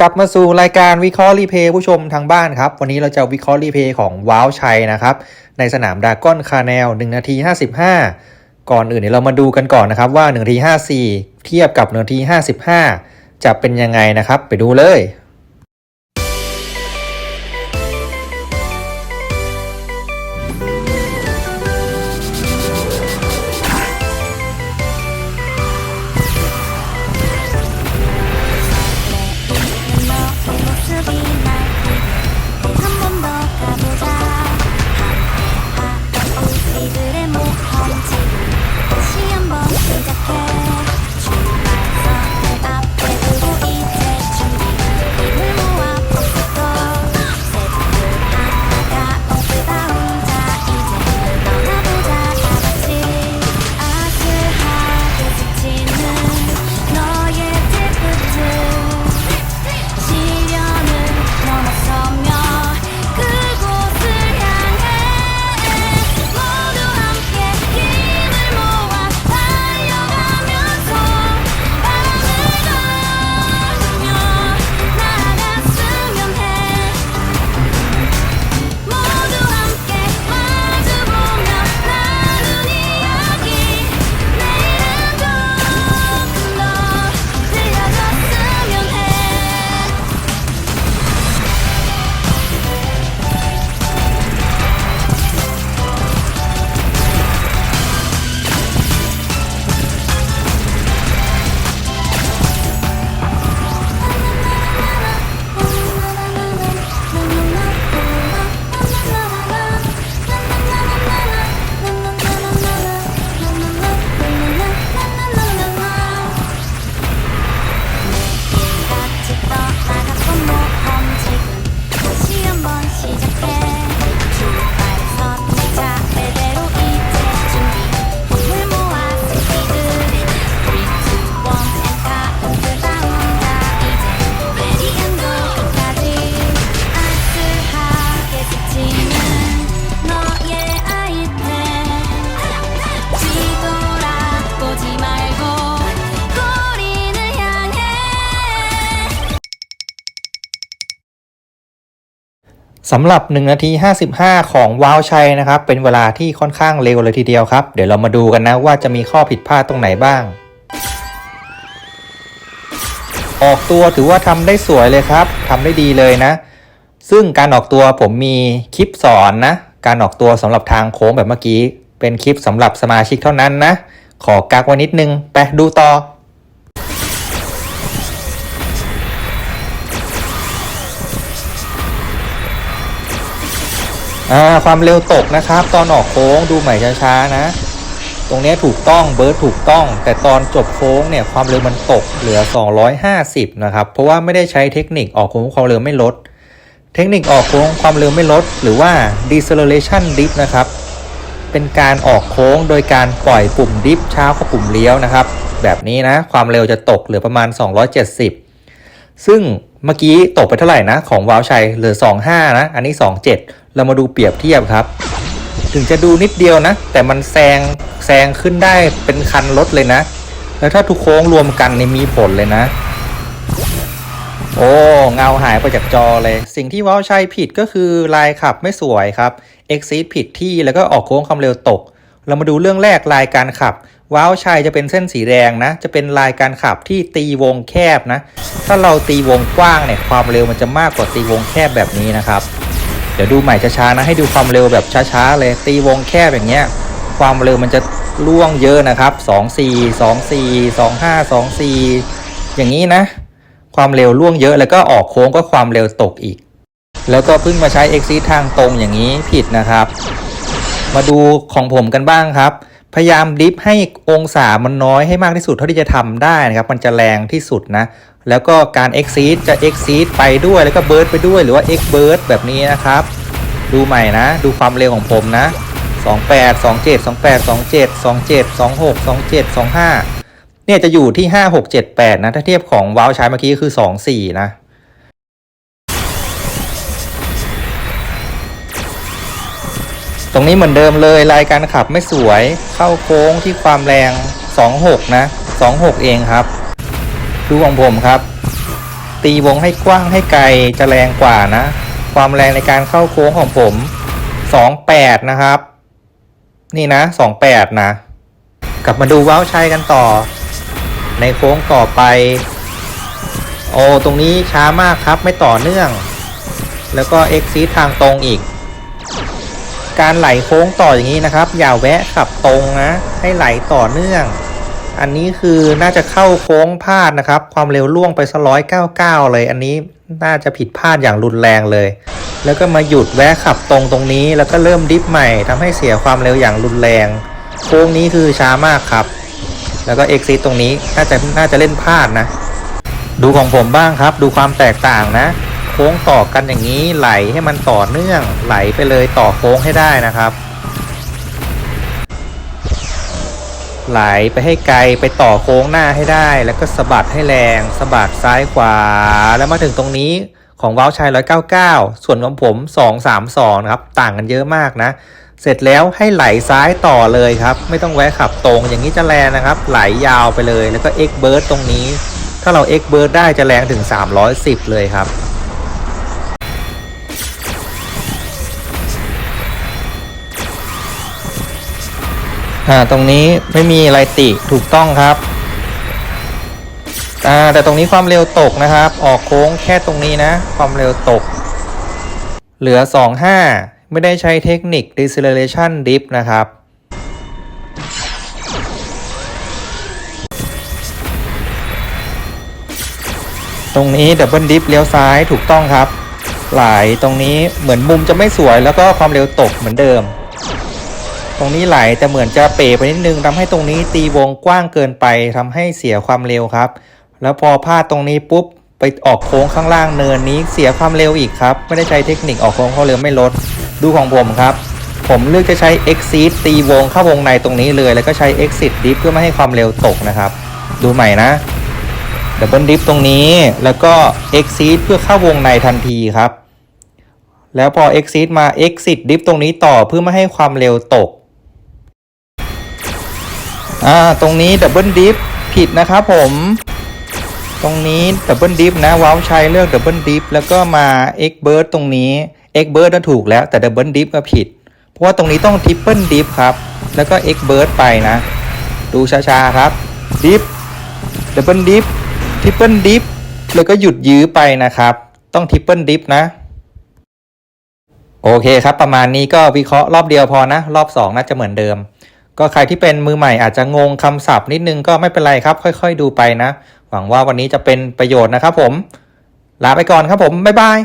กลับมาสู่รายการวิเคราะห์รีเพย์ผู้ชมทางบ้านครับ วันนี้เราจะวิเคราะห์รีเพย์ของว้าวชัยนะครับ ในสนามดากอนคาแนล1นาที 55 ก่อนอื่นเดี๋ยวเรามาดูกันก่อนนะครับว่า1นาที 54 เทียบกับ1นาที 55 จะเป็นยังไงนะครับ ไปดูเลย สำหรับ 1 นาที 55 ของว้าวชัยนะครับ เป็นเวลาที่ค่อนข้างเร็วเลยทีเดียวครับ เดี๋ยวเรามาดูกันนะว่าจะมีข้อผิดพลาดตรงไหนบ้าง ออกตัวถือว่าทำได้สวยเลยครับทำได้ดีเลยนะ ซึ่งการออกตัวผมมีคลิปสอนนะ การออกตัวสำหรับทางโค้งแบบเมื่อกี้ เป็นคลิปสำหรับสมาชิกเท่านั้นนะ ขอกักไว้นิดนึง ไปดูต่อ อ่าความเร็วตกนะครับ ตอนออกโค้งดูใหม่ช้าๆนะ ตรงนี้ถูกต้องเบิร์ดถูกต้อง แต่ตอนจบโค้งเนี่ยความเร็วมันตกเหลือ 250 นะครับ เพราะว่าไม่ได้ใช้เทคนิคออกโค้งความเร็วไม่ลด เทคนิคออกโค้งความเร็วไม่ลด หรือว่า deceleration dip นะครับ เป็นการออกโค้งโดยการปล่อยปุ่มดิฟช้ากว่าปุ่มเลี้ยวนะครับ แบบนี้นะความเร็วจะตกเหลือประมาณ 270 ซึ่ง เมื่อกี้ตกไปเท่าไหร่นะ ของวาวชัยเหลือ 25 นะ อันนี้ 27 เรามาดูเปรียบเทียบครับ ถึงจะดูนิดเดียวนะ แต่มันแซงแซงขึ้นได้เป็นคันรถเลยนะ แล้วถ้าทุกโค้งรวมกันนี่มีผลเลยนะ โอ้เงาหายไปจากจอเลย สิ่งที่วาวชัยผิดก็คือลายขับไม่สวยครับ exit ผิดที่แล้วก็ออกโค้งความเร็วตก เรามาดูเรื่องแรกลายการขับ ว้าวชัยจะเป็นเส้นสีแดงนะ จะเป็นลายการขับที่ตีวงแคบนะ ถ้าเราตีวงกว้างเนี่ยความเร็วมันจะมากกว่าตีวงแคบแบบนี้นะครับ เดี๋ยวดูใหม่ช้าๆนะให้ดูความเร็วแบบช้าๆเลยตีวงแคบอย่างเงี้ยความเร็วมันจะล่วงเยอะนะครับ 2 4 2 4 2 5 2 4 อย่างนี้นะ ความเร็วล่วงเยอะแล้วก็ออกโค้งก็ความเร็วตกอีก แล้วก็เพิ่งมาใช้ exit ทางตรงอย่างนี้ผิดนะครับ มาดูของผมกันบ้างครับ พยายามดิฟให้องศามันน้อยให้มากที่สุดเท่าที่จะทำได้นะครับ มันจะแรงที่สุดนะ แล้วก็การ exit จะ exit ไปด้วยแล้วก็ burst ไปด้วยหรือว่า x burst แบบนี้นะครับ ดูใหม่นะ ดูความเร็วของผมนะ 28 27 28 27 27 26 27 25 เนี่ยจะอยู่ที่ 5 6 7 8 นะ ถ้าเทียบของวาวใช้เมื่อกี้คือ 2 4 นะ รงนี้เหมือนเดิมเลยรายการขับไม่สวยเข้าโค้งที่ความแรง 26 นะ 26 เองครับ ดูของผมครับ ตีวงให้กว้างให้ไกลจะแรงกว่านะ ความแรงในการเข้าโค้งของผม 28 นะครับ นี่นะ 28 นะ กลับมาดูว้าวชัยกันต่อ ในโค้งต่อไป โอ้ตรงนี้ช้ามากครับไม่ต่อเนื่อง แล้วก็เอ็กซีทางตรงอีก การไหลโค้งต่ออย่างนี้นะครับ อย่าแวะขับตรงนะ ให้ไหลต่อเนื่อง อันนี้คือน่าจะเข้าโค้งพลาดนะครับ ความเร็วล่วงไปสร้อยเก้าเก้าเลย อันนี้น่าจะผิดพลาดอย่างรุนแรงเลย แล้วก็มาหยุดแวะขับตรงตรงนี้ แล้วก็เริ่มดิฟใหม่ทำให้เสียความเร็วอย่างรุนแรง โค้งนี้คือช้ามากครับ แล้วก็เอ็กซิตรงนี้น่าจะน่าจะเล่นพลาดนะ ดูของผมบ้างครับ ดูความแตกต่างนะ ค้งต่อกันอย่างนี้ไหลให้มันต่อเนื่องไหลไปเลยต่อโค้งให้ได้นะครับ ไหลไปให้ไกลไปต่อโค้งหน้าให้ได้ แล้วก็สะบัดให้แรงสะบัดซ้ายขวา แล้วมาถึงตรงนี้ของว้าวชัย199 ส่วนของผม 232 นะครับ ต่างกันเยอะมากนะ เสร็จแล้วให้ไหลซ้ายต่อเลยครับ ไม่ต้องแวะขับตรงอย่างนี้จะแรงนะครับ ไหลยาวไปเลยแล้วก็ X b i r d ตรงนี้ ถ้าเรา X b i r d ได้จะแรงถึง 310 เลยครับ อ่าตรงนี้ไม่มีอะไรติถูกต้องครับอ่าแต่ตรงนี้ความเร็วตกนะครับ ออกโค้งแค่ตรงนี้นะ ความเร็วตก เหลือ 25 ไม่ได้ใช้เทคนิค deceleration dip นะครับตรงนี้ดับเบิลดิฟเลี้ยวซ้ายถูกต้องครับไหลตรงนี้เหมือนมุมจะไม่สวยแล้วก็ความเร็วตกเหมือนเดิม ตรงนี้ไหลแต่เหมือนจะเป๋ไปนิดนึงทำให้ตรงนี้ตีวงกว้างเกินไปทำให้เสียความเร็วครับ แล้วพอพลาดตรงนี้ปุ๊บไปออกโค้งข้างล่างเนินนี้เสียความเร็วอีกครับ ไม่ได้ใช้เทคนิคออกโค้งควาเร็วไม่ลด ดูของผมครับ ผมเลือกจะใช้ exit ตีวงเข้าวงในตรงนี้เลย แล้วก็ใช้ exit dip เพื่อไม่ให้ความเร็วตกนะครับ ดูใหม่นะดับเบิลดิฟตรงนี้ แล้วก็ exit เพื่อเข้าวงในทันทีครับ แล้วพอ exit มา exit dip ตรงนี้ต่อเพื่อไม่ให้ความเร็วตก อ่าตรงนี้ดับเบิลดิฟผิดนะครับผมตรงนี้ดับเบิลดิฟนะว้าวชัยเลือกดับเบิลดิฟแล้วก็มา x b i r d ตรงนี้ x b i r d นั้นถูกแล้วแต่ดับเบิลดิฟก็ผิด เพราะว่าตรงนี้ต้องทริปเปิลดิฟครับ แล้วก็ x b i r d ไปนะ ดูช้าๆครับดิฟดับเบิลดิฟทริปเปิลดิฟแล้วก็หยุดยื้อไปนะครับ ต้องทริปเปิลดิฟนะ โอเคครับ ประมาณนี้ก็วิเคราะห์รอบเดียวพอนะ รอบ 2 น่าจะเหมือนเดิม ก็ใครที่เป็นมือใหม่อาจจะงงคำศัพท์นิดนึงก็ไม่เป็นไรครับ ค่อย ๆ ดูไปนะ หวังว่าวันนี้จะเป็นประโยชน์นะครับผม ลาไปก่อนครับผม บ๊ายบาย